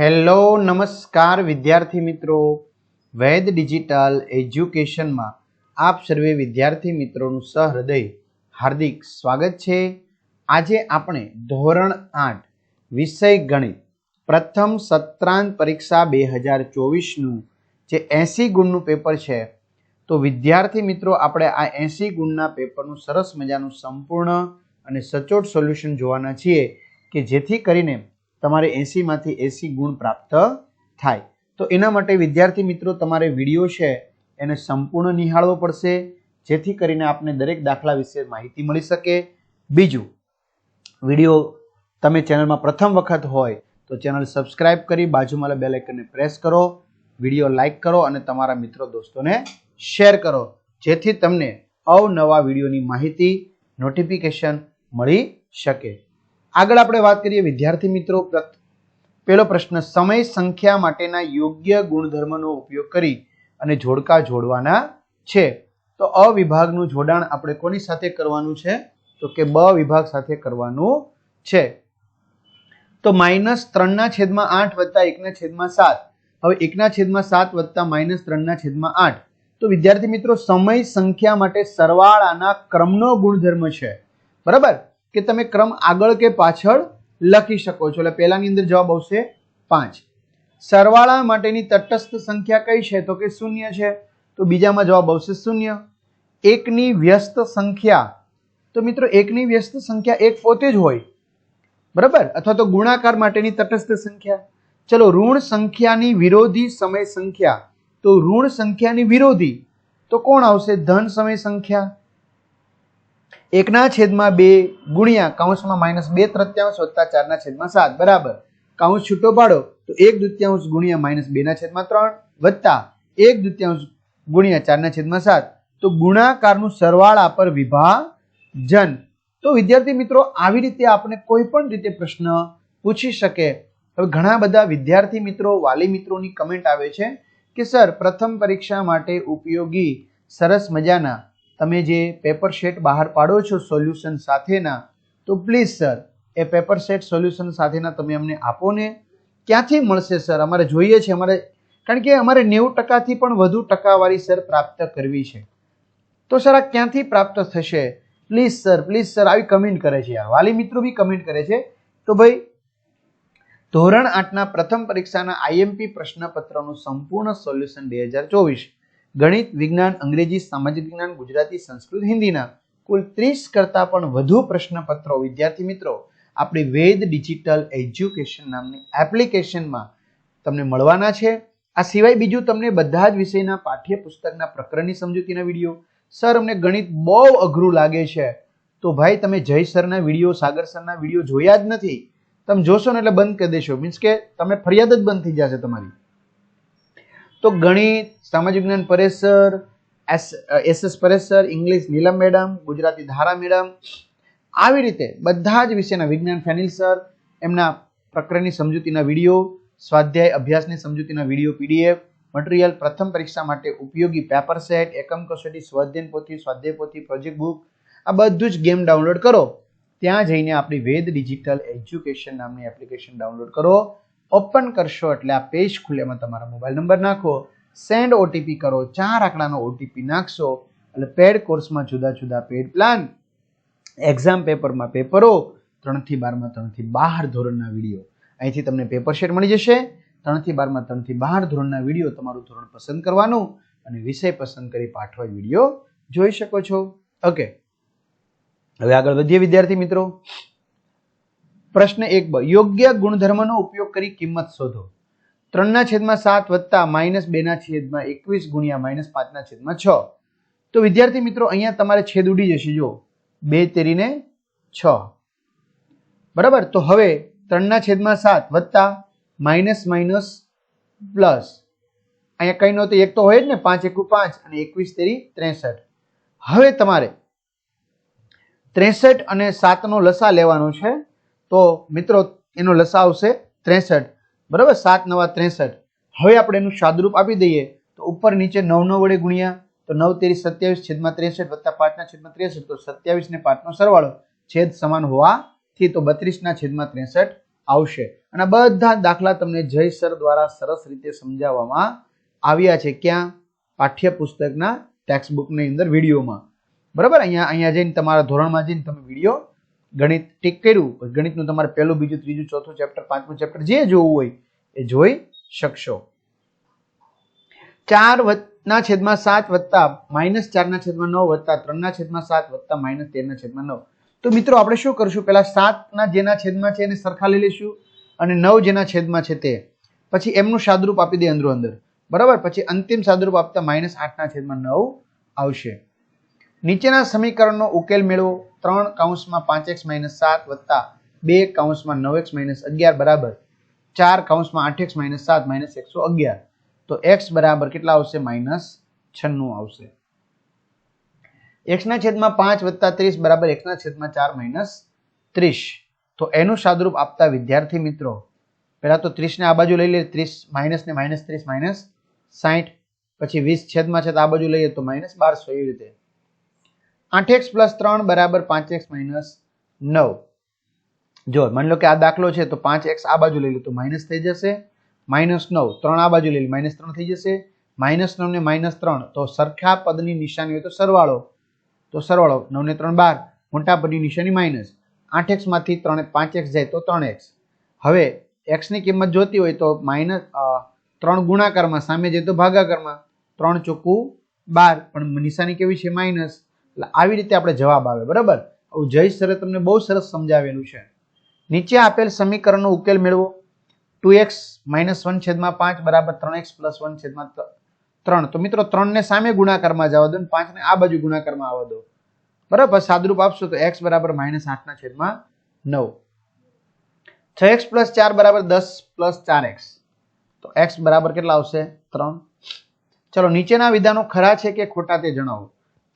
Hello, નમસ્કાર વિદ્યાર્થી મિત્રો. વૈદ ડિજિટલ એજ્યુકેશનમાં આપ સર્વે વિદ્યાર્થી મિત્રોનું સહૃદય, હાર્દિક સ્વાગત છે. આજે આપણે ધોરણ આઠ, વિષય ગણિત, પ્રથમ સત્રાંત પરીક્ષા બે હજાર ચોવીસનું જે એંસી ગુણનું પેપર છે. તો વિદ્યાર્થી મિત્રો, આપણે આ એંસી ગુણના પેપરનું સરસ મજાનું સંપૂર્ણ અને સચોટ સોલ્યુશન જોવાના છીએ કે જેથી કરીને તમારે એંસીમાંથી એંસી ગુણ પ્રાપ્ત થાય. તો એના માટે વિદ્યાર્થી મિત્રો, તમારે વીડિયો છે એને સંપૂર્ણ નિહાળવો પડશે, જેથી કરીને આપને દરેક દાખલા વિશે માહિતી મળી શકે. બીજું, વીડિયો તમે ચેનલમાં પ્રથમ વખત હોય તો ચેનલ સબસ્ક્રાઇબ કરી બાજુમાં બેલ આઇકનને પ્રેસ કરો, વીડિયો લાઇક કરો અને તમારા મિત્રો દોસ્તોને શેર કરો, જેથી તમને અવનવા વિડીયોની માહિતી, નોટિફિકેશન મળી શકે. આગળ આપણે વાત કરીએ વિદ્યાર્થી મિત્રો પહેલો પ્રશ્ન, સમય સંખ્યા માટેના યોગ્ય ગુણધર્મનો ઉપયોગ કરી અને જોડકા જોડવાના છે. તો અ વિભાગનું જોડાણ આપણે કોની સાથે કરવાનું છે? તો કે બ વિભાગ સાથે કરવાનું છે. તો માઇનસ ત્રણના છેદમાં આઠ વત્તા એકના છેદમાં સાત. હવે એકના છેદમાં સાત વત્તા માઇનસ ત્રણના છેદમાં આઠ. તો વિદ્યાર્થી મિત્રો, સમય સંખ્યા માટે સરવાળાના ક્રમનો ગુણધર્મ છે. બરાબર? કે તમે ક્રમ આગળ કે પાછળ લખી શકો છો. એટલે પહેલાની અંદર જવાબ આવશે પાંચ. સરવાળા માટેની તટસ્થ સંખ્યા કઈ છે? તો કે શૂન્ય છે. તો બીજામાં જવાબ આવશે શૂન્ય. એકની વ્યસ્ત સંખ્યા. તો મિત્રો, એકની વ્યસ્ત સંખ્યા એક પોતે જ હોય. બરાબર? અથવા તો ગુણાકાર માટેની તટસ્થ સંખ્યા. ચલો, ઋણ સંખ્યાની વિરોધી સમય સંખ્યા. તો ઋણ સંખ્યાની વિરોધી. તો કોણ આવશે? ધન સમય સંખ્યા. એકના છેદમાં બે ગુણ્યા કૌંસમાં માઇનસ બે તૃત્યાંશ વત્તા ચારના છેદમાં સાત. બરાબર. કૌંસ છૂટો પાડો તો એક દૃત્યાંશ ગુણ્યા માઇનસ બેના છેદમાં ત્રણ વત્તા એક દૃત્યાંશ ગુણ્યા ચારના છેદમાં સાત. તો ગુણાકારનું સરવાળા પર વિભાજન. તો વિદ્યાર્થી મિત્રો, આવી રીતે આપણે કોઈ પણ રીતે પ્રશ્ન પૂછી શકે. હવે ઘણા બધા વિદ્યાર્થી મિત્રો, વાલી મિત્રોની કમેન્ટ આવે છે કે, સર, પ્રથમ પરીક્ષા માટે ઉપયોગી સરસ મજાના તમે જે પેપર શેટ બહાર પાડો છો સોલ્યુશન સાથેના, તો પ્લીઝ સર એ પેપર સેટ સોલ્યુશન સાથેના તમે અમને આપો ને. ક્યાંથી મળશે સર અમારે જોઈએ છે, અમારે, કારણ કે અમારે નેવું ટકાથી પણ વધુ ટકાવારી સર પ્રાપ્ત કરવી છે. તો સર આ ક્યાંથી પ્રાપ્ત થશે? પ્લીઝ સર પ્લીઝ સર આવી કમેન્ટ કરે છે યાર. વાલી મિત્રો બી કમેન્ટ કરે છે. તો ભાઈ, ધોરણ આઠના પ્રથમ પરીક્ષાના આઈએમપી પ્રશ્નપત્રનું સંપૂર્ણ સોલ્યુશન બે હજાર ચોવીસ. ગણિત, વિજ્ઞાન, અંગ્રેજી, સામાજિક વિજ્ઞાન, ગુજરાતી, સંસ્કૃત, હિન્દીના કુલ ત્રીસ કરતાં પણ વધુ પ્રશ્નપત્રો, વિદ્યાર્થી મિત્રો, આપણી વેદ ડિજિટલ એજ્યુકેશન નામની એપ્લિકેશનમાં તમને મળવાના છે. આ સિવાય બીજું તમને બધા જ વિષયના પાઠ્યપુસ્તકના પ્રકરણની સમજૂતીના વીડિયો. સર, અમને ગણિત બહુ અઘરું લાગે છે. તો ભાઈ, તમે જય સરના વીડિયો, સાગર સરના વીડિયો જોયા જ નથી. તમે જોશો ને એટલે બંધ કરી દેશો. મીન્સ કે તમે ફરિયાદ જ બંધ થઈ જશે તમારી. તો ગણિત સામાજિક વિજ્ઞાન Paresh sir S S S Paresh sir English Neelam madam, Gujarati Dhara madam, આવી રીતે બધા જ વિષયના વિજ્ઞાન ફેનિલ સર, એમના પ્રકરણની સમજૂતીના વીડિયો, સ્વાધ્યાય અભ્યાસની સમજૂતીના વીડિયો પીડીએફ, મટીરિયલ પ્રથમ પરીક્ષા માટે ઉપયોગી પેપર સેટ, એકમ કસોટી સ્વાધ્યાયન પોથી, સ્વાધ્યાય પોથી, પ્રોજેક્ટ બુક, આ બધું જ ગેમ ડાઉનલોડ કરો. ત્યાં જઈને આપણી વેદ ડિજિટલ એજ્યુકેશન નામની એપ્લિકેશન ડાઉનલોડ કરો. ઓપન કરશો એટલે આ પેજ ખુલે એમાં તમારા મોબાઈલ નંબર નાખો. સેન્ડ ઓટીપી કરો. ચાર આંકડાનો ઓટીપી નાખશો. એટલે પેડ કોર્સમાં જુદા જુદા પેડ પ્લાન. એક્ઝામ પેપરમાં પેપરો. ત્રણથી બારમાં ત્રણથી બાર ધોરણના વીડિયો. અહીંથી તમને પેપર શેટ મળી જશે. ત્રણથી બારમાં ત્રણથી બાર ધોરણના વીડિયો તમારું ધોરણ પસંદ કરવાનું અને વિષય પસંદ કરી પાઠવા વીડિયો જોઈ શકો છો. ઓકે હવે આગળ વધીએ વિદ્યાર્થી મિત્રો. પ્રશ્ન એક બ, યોગ્ય ગુણધર્મનો ઉપયોગ કરી કિંમત શોધો. ત્રણના છેદમાં સાત વત્તા માઇનસ બેના છેદમાં એકવીસ ગુણ્યા માઇનસ પાંચના છેદમાં છ. તો વિદ્યાર્થી મિત્રો, અહીંયા તમારે છેદ ઉડી જશે જો બે તેરીને છ. બરાબર? તો હવે ત્રણના છેદમાં સાત વત્તા માઇનસ માઇનસ પ્લસ. અહીંયા કઈ નહોતું, એક તો હોય જ ને, પાંચ એકુ પાંચ અને એકવીસ તેરી ત્રેસઠ. હવે તમારે ત્રેસઠ અને સાતનો લસા લેવાનો છે. તો મિત્રો, એનો લસા આવશે ત્રેસઠ. બરાબર? સાત નવા ત્રેસઠ. હવે આપણે એનું સાદરૂપ આપી દઈએ. તો ઉપર નીચે નવ નવ વડે ગુણ્યા. તો નવ તેરી સત્યાવીસ છેદમાં ત્રેસઠ વત્તા પાંચના છેદમાં ત્રેસઠ. તો સત્યાવીસ ને પાંચનો સરવાળો છેદ સમાન હોવાથી તો બત્રીસના છેદમાં ત્રેસઠ આવશે. અને બધા દાખલા તમને જય સર દ્વારા સરસ રીતે સમજાવવામાં આવ્યા છે ક્યાં? પાઠ્યપુસ્તકના ટેક્સ્ટ બુકની અંદર, વિડીયોમાં. બરાબર? અહીંયા અહીંયા જઈને તમારા ધોરણમાં જઈને તમે વીડિયો ગણિત ટીક કર્યું ગણિતનું તમારે પહેલું, બીજું, ત્રીજું, ચોથું ચેપ્ટર પાંચમું ચેપ્ટર જે જોવું હોય એ જોઈ શકશો. ચાર ના છેદમાં સાત વત્તા માઇનસ ચારના છેદમાં નવ વત્તા ત્રણના છેદમાં સાત વત્તા માઇનસ તેરના છેદમાં નવ. તો મિત્રો, આપણે શું કરશું? પેલા સાતના જેના છેદમાં છે એને સરખા લઈ લઈશું અને નવ જેના છેદમાં છે તે. પછી એમનું સાદરૂપ આપી દે અંદરો અંદર. બરાબર? પછી અંતિમ સાદરૂપ આપતા માઇનસ આઠના છેદમાં નવ આવશે. નીચેના સમીકરણનો ઉકેલ મેળવો. ત્રણ કૌંસમાં પાંચ એક્સ માઇનસ સાત વત્તા બે કૌંસમાં નવ એક્સ માઇનસ અગિયાર બરાબર. ચાર કૌંસમાં આઠ એક્સ માઇનસ સાત માઇનસ એકસો અગિયાર. તો એક્સ બરાબર કેટલા આવશે? માઇનસ છન્નું આવશે. એક્સના છેદમાં પાંચ વત્તા ત્રીસ બરાબર એક્સના છેદમાં ચાર માઇનસ ત્રીસ. તો એનું સાદરૂપ આપતા વિદ્યાર્થી મિત્રો, પહેલા તો ત્રીસને આ બાજુ લઈ લે, ત્રીસ માઇનસ ને માઇનસ ત્રીસ માઇનસ સાઠ પછી વીસ છેદમાં છે તો આ બાજુ લઈએ તો માઇનસ બારસો એવી રીતે આઠ એક્સ પ્લસ ત્રણ બરાબર પાંચ એક્સ માઇનસ નવ. જો, માની લો કે આ દાખલો છે, તો પાંચ એક્સ આ બાજુ લઈ લો, તો માઇનસ થઈ જશે. માઇનસ નવ, ત્રણ આ બાજુ લઈ લો, માઇનસ ત્રણ થઈ જશે. માઇનસ નવ ને માઇનસ ત્રણ, તો સરખા પદની નિશાની હોય તો સરવાળો. તો સરવાળો, નવ ને ત્રણ બાર, મોટા પદની નિશાની માઇનસ. આઠ એક્સમાંથી ત્રણ પાંચ એક્સ જાય તો ત્રણ એક્સ. હવે એક્સની કિંમત જોતી હોય તો માઇનસ ત્રણ ગુણાકારમાં સામે જાય તો ભાગાકારમાં. ત્રણ ચોખ્ખું બાર, પણ નિશાની કેવી છે? માઇનસ. એટલે આવી રીતે આપણે જવાબ આવે, બરાબર? જય સરે તમને બહુ સરસ સમજાવેલું છે. નીચે આપેલ સમીકરણનો ઉકેલ મેળવો. ટુ એક્સ માઇનસ વન છેદમાં પાંચ બરાબર ત્રણ એક્સ પ્લસ વન છેદમાં ત્રણ. તો મિત્રો, ત્રણને સામે ગુણાકારમાં જવા દો અને પાંચને આ બાજુ ગુણાકારમાં આવવા દો. બરાબર? સાદરૂપ આપશો તો એક્સ બરાબર માઇનસ આઠના છેદમાં નવ. છ એક્સ પ્લસ ચાર બરાબર દસ પ્લસ ચાર એક્સ. તો એક્સ બરાબર કેટલા આવશે? ત્રણ. ચલો, નીચેના વિધાનો ખરા છે કે ખોટા તે જણાવો.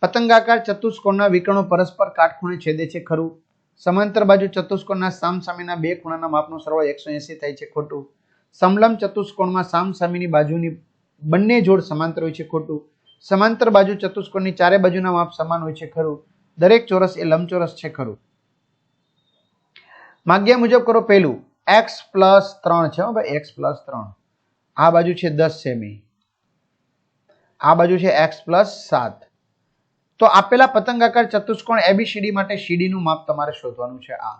પતંગાકાર ચતુષ્કોણના વિકર્ણો પરસ્પર કાટખૂણે છેદે છે ખરું. સમાંતર બાજુ ચતુષ્કોણના સામસામેના બે ખૂણાના માપનો સરવાળો એકસો એસી થાય છે ખોટું. સમલંબ ચતુષ્કોણમાં સામસામેની બાજુની બંને જોડ સમાંતર હોય છે ખોટું. સમાંતર બાજુ ચતુષ્કોણની ચારે બાજુના માપ સમાન હોય છે ખરું. દરેક ચોરસ એ લંબચોરસ છે ખરું. માગ્યા મુજબ કરો પહેલું. એક્સ પ્લસ ત્રણ છે ભાઈ એક્સ પ્લસ ત્રણ. આ બાજુ છે દસ સેમી. આ બાજુ છે એક્સ પ્લસ સાત. તો આપેલા પતંગાકાર ચતુષ્કોણ એબીસીડી માટે સીડીનું માપ તમારે શોધવાનું છે આ.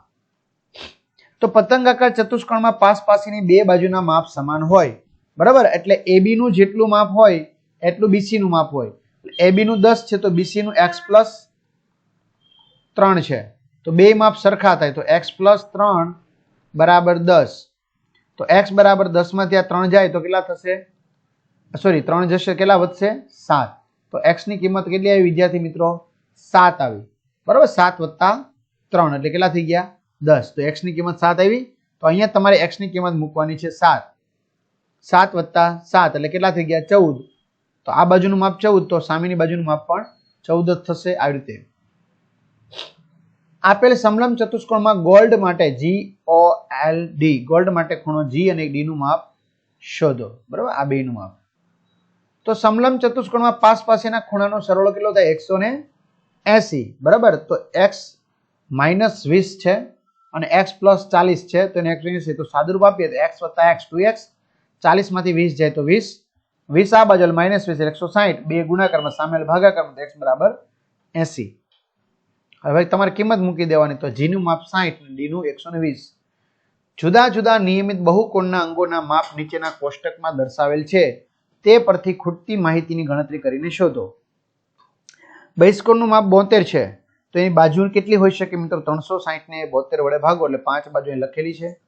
તો પતંગાકાર ચતુષ્કોણમાં પાસ પાસીની બે બાજુના માપ સમાન હોય, બરાબર? એટલે એબી નું જેટલું માપ હોય, એટલું બીસી નું માપ હોય. એબી નું દસ છે તો બીસી નું એક્સ પ્લસ ત્રણ છે. તો બે માપ સરખા થાય તો એક્સ પ્લસ ત્રણ બરાબર દસ. તો એક્સ બરાબર દસમાં ત્યાં ત્રણ જાય તો કેટલા થશે? સોરી ત્રણ જશે કેટલા વધશે? સાત. તો એક્સની કિંમત કેટલી આવી? વિદ્યાર્થી મિત્રો, સાત આવી. બરાબર? સાત વત્તા ત્રણ, એટલે કેટલા થઈ ગયા? દસ. તો એક્સની કિંમત સાત આવી. તો અહીંયા તમારે એક્સની કિંમત મૂકવાની છે સાત. સાત વત્તા સાત, એટલે કેટલા થઈ ગયા? ચૌદ. તો આ બાજુનું માપ ચૌદ, તો સામેની બાજુનું માપ પણ ચૌદ જ થશે આવી રીતે. આપેલ સમલમ ચતુષ્કોણમાં ગોલ્ડ માટે G O L D gold માટે ખૂણો જી અને ડી નું માપ શોધો. બરાબર? આ બે નું માપ. તો સમલંબ ચતુષ્કોણમાં પાસ પાસેના ખૂણાનો સરવાળો કેટલો થાય? એકસો ને એસી. બરાબર? તો એક્સ માઇનસ વીસ છે અને એક્સ પ્લસ ચાલીસ છે. તો એને એકસો એસી તો સાદુરૂપ આપીએ તો એક્સ વત્તા એક્સ ટુ એક્સ. ચાલીસમાંથી વીસ જાય તો વીસ. વીસ આ બાજુ માઇનસ વીસ એકસો સાહીઠ. બે ગુણાકારમાં સામેલ ભાગાકારમાં એક્સ બરાબર એસી. હવે તમારે કિંમત મૂકી દેવાની. તો જીનું માપ સાહીઠ ડીનું એકસો ને વીસ. જુદા જુદા નિયમિત બહુકોણના અંગોના માપ નીચેના કોષ્ટકમાં દર્શાવેલ છે. તે પરથી ખૂટતી માહિતીની ગણતરી કરીને શોધો. બહિષ્કોણનું માપ બોતેર છે. તો એની બાજુ કેટલી હોઈ શકે મિત્રો? ત્રણસો સાહીઠને બોતેર વડે ભાગો એટલે પાંચ બાજુ લખેલી છે.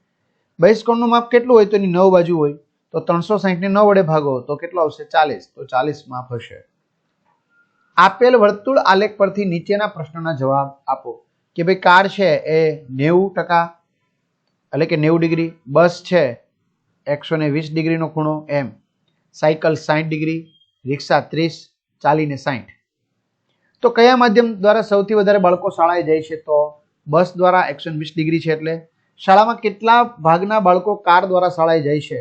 બહિષ્કોણનું માપ કેટલું હોય તો એની નવ બાજુ હોય. તો ત્રણસો સાહીઠને નવ વડે ભાગો તો કેટલો આવશે? ચાલીસ. તો ચાલીસ માપ હશે. આપેલ વર્તુળ આલેખ પરથી નીચેના પ્રશ્નોના જવાબ આપો. કે ભાઈ કાર છે એ નેવું ટકા એટલે કે નેવું ડિગ્રી. બસ છે એકસો ને વીસ ડિગ્રીનો ખૂણો એમ. સાયકલ સાઠ ડિગ્રી, રિક્ષા ત્રીસ, ચાલીને સાઠ તો કયા માધ્યમ દ્વારા સૌથી વધારે બાળકો શાળાએ જાય છે? તો બસ દ્વારા એકસો વીસ ડિગ્રી છે એટલે. શાળામાં કેટલા ભાગના બાળકો કાર દ્વારા શાળાએ જાય છે?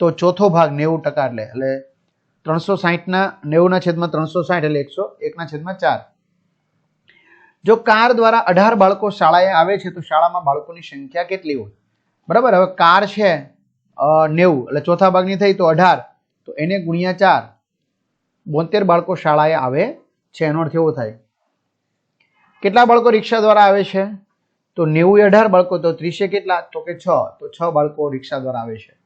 તો ચોથો ભાગ નેવું ટકા એટલે. એટલે ત્રણસો સાહીઠના નેવુંના છેદમાં ત્રણસો સાહીઠ એટલે એકસો, એકના છેદમાં ચાર. જો કાર દ્વારા અઢાર બાળકો શાળાએ આવે છે, તો શાળામાં બાળકોની સંખ્યા કેટલી હોય? બરાબર? હવે કાર છે નેવું. એટલે ચોથા ભાગની થઈ તો અઢાર. તો એને ગુણ્યા ચાર. બોતેર બાળકો શાળાએ આવે છે, એનો અર્થ એવો થાય. કેટલા બાળકો રિક્ષા દ્વારા આવે છે? તો નેવું અઢાર બાળકો, તો ત્રીસે કેટલા? તો કે છ. તો છ બાળકો રિક્ષા દ્વારા આવે છે.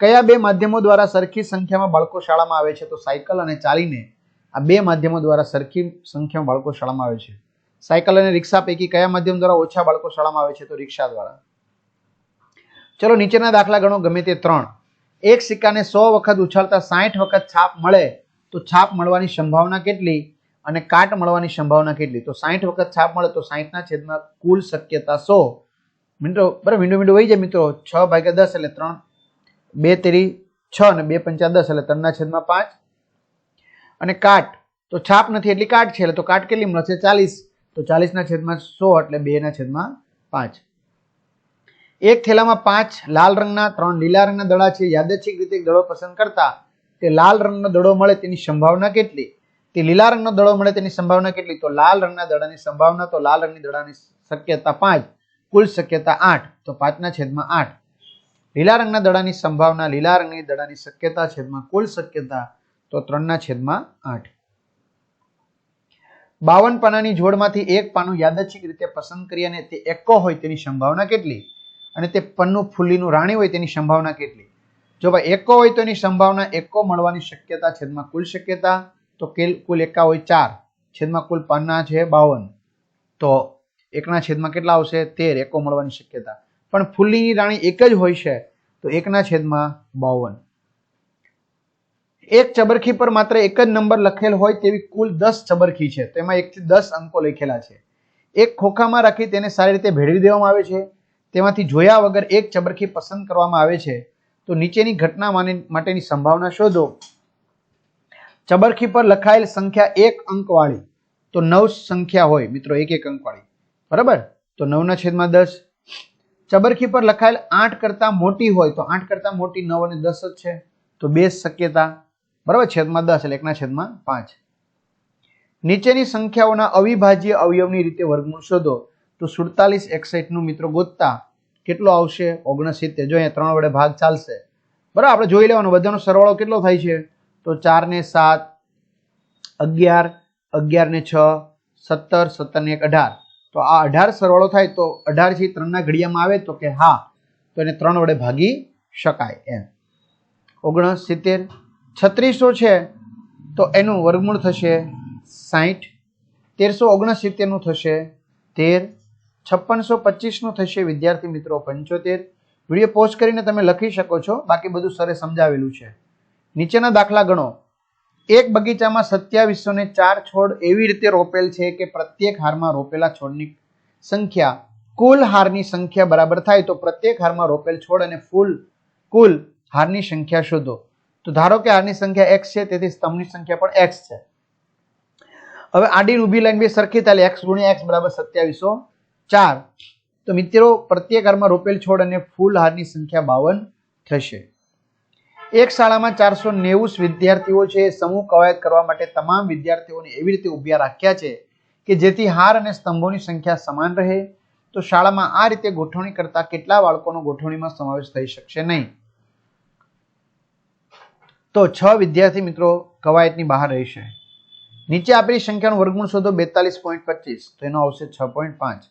કયા બે માધ્યમો દ્વારા સરખી સંખ્યામાં બાળકો શાળામાં આવે છે? તો સાયકલ અને ચાલીને આ બે માધ્યમો દ્વારા સરખી સંખ્યામાં બાળકો શાળામાં આવે છે. સાયકલ અને રિક્ષા પૈકી કયા માધ્યમ દ્વારા ઓછા બાળકો શાળામાં આવે છે? તો રિક્ષા દ્વારા. ચલો નીચેના દાખલા ગણો, ગમે તે ત્રણ. એક સિક્કાને સો વખત ઉછાળતા સાઠ વખત છાપ મળે તો છાપ મળવાની સંભાવના કેટલી અને કાટ મળવાની સંભાવના કેટલી? તો સાઠ વખત છાપ મળે તો સાઠના છેદમાં કુલ શક્યતા સો. મિત્રો, બરાબર વિન્ડો વિન્ડો વહી જાય મિત્રો. છ ભાગ્યા દસ એટલે ત્રણ. બે તેરી છ અને બે પંચા દસ એટલે ત્રણના છેદમાં પાંચ. અને કાટ, તો છાપ નથી એટલી કાટ છે, એટલે તો કાટ કેટલી મળશે? ચાલીસ. તો ચાલીસના છેદમાં સો એટલે બેના છેદમાં પાંચ. એક થેલામાં પાંચ લાલ રંગના, ત્રણ લીલા રંગના દડા છે. યાદચ્છિક રીતે દડો પસંદ કરતા? તે લાલ રંગનો દડો મળે તેની સંભાવના કેટલી? તે લીલા રંગનો દડો મળે તેની સંભાવના કેટલી? તો લાલ રંગના દડાની સંભાવના, તો લાલ રંગની દડાની શક્યતા પાંચ, કુલ શક્યતા આઠ, તો પાંચના છેદમાં આઠ. લીલા રંગના દડાની સંભાવના, લીલા રંગની દડાની શક્યતા છેદમાં કુલ શક્યતા, તો ત્રણના છેદમાં આઠ. બાવન પાનાની જોડમાંથી એક પાનું યાદચ્છિક રીતે પસંદ કરી અને તે એકો હોય તેની સંભાવના કેટલી? અને તે પન્નું ફૂલીનું રાણી હોય તેની સંભાવના કેટલી? જો ભાઈ એકો હોય તો એની સંભાવના એકો મળવાની શક્યતા છેદમાં કુલ શક્યતા તો કેલ કુલ એકા હોય ચાર. છેદમાં કુલ પાના છે બાવન. તો એકના છેદમાં કેટલા આવશે? તેર. એકો મળવાની શક્યતા. પણ ફૂલીની રાણી એક જ હોય છે, તો એકના છેદમાં બાવન. એક ચબરખી પર માત્ર એક જ નંબર લખેલ હોય તેવી કુલ દસ ચબરખી છે. તેમાં એકથી દસ અંકો લખેલા છે. એક ખોખામાં રાખી તેને સારી રીતે ભેળવી દેવામાં આવે છે. તેમાંથી જોયા વગર એક ચબરખી પસંદ કરવામાં આવે છે, તો નીચેની ઘટના માટેની સંભાવના શોધો. ચબરખી પર લખાયેલ સંખ્યા એક અંકવાળી, તો નવ સંખ્યા હોય, મિત્રો, એક એક અંકવાળી. બરાબર? તો નવના છેદમાં દસ. ચબરખી પર લખાયેલ આઠ કરતાં મોટી હોય, તો આઠ કરતાં મોટી નવ અને દસ જ છે, તો બે શક્યતા. બરાબર? છેદમાં દસ એટલે એકના છેદમાં પાંચ. નીચેની સંખ્યાઓના અવિભાજ્ય અવયવની રીતે વર્ગમૂળ શોધો, તો સુડતાલીસ એકસઠનું મિત્રો ગોતતા કેટલો આવશે? ઓગણસિત્તેર. જો અહીંયા ત્રણ વડે ભાગ ચાલશે. બરાબર, આપણે જોઈ લેવાનું, બધાનો સરવાળો કેટલો થાય છે? તો ચાર ને સાત, અગિયાર અગિયાર ને છ, સત્તર સત્તર ને એક, અઢાર. તો આ અઢાર સરવાળો થાય તો અઢારથી ત્રણના ઘડિયામાં આવે તો કે હા, તો એને ત્રણ વડે ભાગી શકાય એમ. ઓગણસિત્તેર. છત્રીસો છે તો એનું વર્ગમૂળ થશે સાહીઠ તેરસો ઓગણસિત્તેરનું થશે તેર. છપ્પનસો પચીસનું થશે વિદ્યાર્થી મિત્રો પંચોતેર. વીડિયો પોસ્ટ કરીને તમે લખી શકો છો. બાકી બધું સરે સમજાવેલું છે. નીચેના દાખલા ગણો. એક બગીચામાં સત્યાવીસો ને ચાર છોડ એવી રીતે રોપેલ છે કે પ્રત્યેક હારમાં રોપેલા છોડની સંખ્યા કુલ હારની સંખ્યા બરાબર થાય તો પ્રત્યેક હારમાં રોપેલ છોડ અને ફૂલ કુલ હારની સંખ્યા શોધો. તો ધારો કે હારની સંખ્યા એક્સ છે, તેથી સ્તંભની સંખ્યા પણ એક્સ છે. હવે આડી ઊભી લાઈન બે સરખી થાય એક્સ ગુણ્યા એક્સ બરાબર સત્યાવીસો. ચાર. તો મિત્રો, પ્રત્યેક હારમાં રોપેલ છોડ અને ફૂલ હારની સંખ્યા બાવન થશે. એક શાળામાં ચારસો નેવું વિદ્યાર્થીઓ છે. સમૂહ કવાયત કરવા માટે તમામ વિદ્યાર્થીઓને એવી રીતે ઉભ્યા રાખ્યા છે કે જેથી હાર અને સ્તંભોની સંખ્યા સમાન રહે. તો શાળામાં આ રીતે ગોઠવણી કરતા કેટલા બાળકોનો ગોઠવણીમાં સમાવેશ થઈ શકશે નહીં? તો છ વિદ્યાર્થી મિત્રો કવાયતની બહાર રહેશે. નીચે આપેલી સંખ્યાનું વર્ગમૂળ શોધો બેતાલીસ પોઈન્ટ પચીસ. તો એનો આવશે છ પોઈન્ટ પાંચ.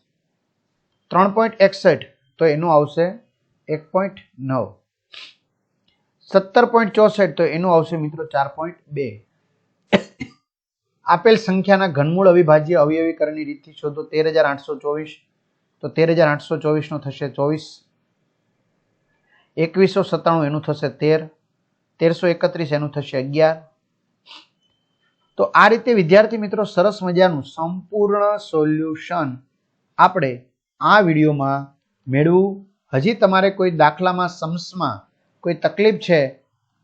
ત્રણ પોઈન્ટ એકસઠ, તો એનું આવશે એક પોઈન્ટ નવ. સત્તર પોઈન્ટ ચોસઠ, તો એનું આવશે મિત્રો ચાર પોઈન્ટ બે. આપેલ સંખ્યાના ઘનમૂળ અવિભાજ્ય અવયવીકરણની રીતથી શોધો, તેર હજાર આઠસો ચોવીસ. તો તેર હજાર આઠસો ચોવીસનું થશે ચોવીસ. એકવીસો સત્તાણું એનું થશે તેર. તેરસો એકત્રીસ એનું થશે અગિયાર. તો આ રીતે વિદ્યાર્થી મિત્રો સરસ મજાનું સંપૂર્ણ સોલ્યુશન આપણે આ વિડીયોમાં મેળવું. હજી તમારે કોઈ દાખલામાં સમ્સમાં કોઈ તકલીફ છે,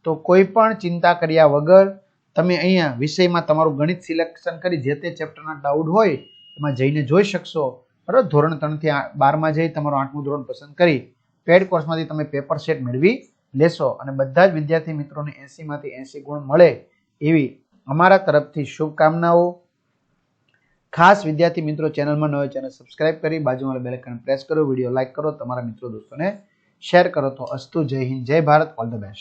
તો કોઈ પણ ચિંતા કર્યા વગર તમે અહીંયા વિષયમાં તમારું ગણિત સિલેક્શન કરી જે તે ચેપ્ટરના ડાઉટ હોય, એમાં જઈને જોઈ શકશો. બરાબર? ધોરણ ત્રણથી બારમાં જઈ તમારું આઠમું ધોરણ પસંદ કરી પેડ કોર્સમાંથી તમે પેપર સેટ મેળવી લેશો અને બધા જ વિદ્યાર્થી મિત્રોને એંસીમાંથી એંસી ગુણ મળે એવી અમારા તરફથી શુભકામનાઓ. ખાસ વિદ્યાર્થી મિત્રો ચેનલમાં ન હોય ચેનલ સબસ્ક્રાઇબ કરી બાજુમાં બેલ આઇકન પ્રેસ કરો વીડિયો લાઇક કરો, તમારા મિત્રો દોસ્તોને શેર કરો. તો અસ્તુ જય હિન્દ, જય ભારત ઓલ ધ બેસ્ટ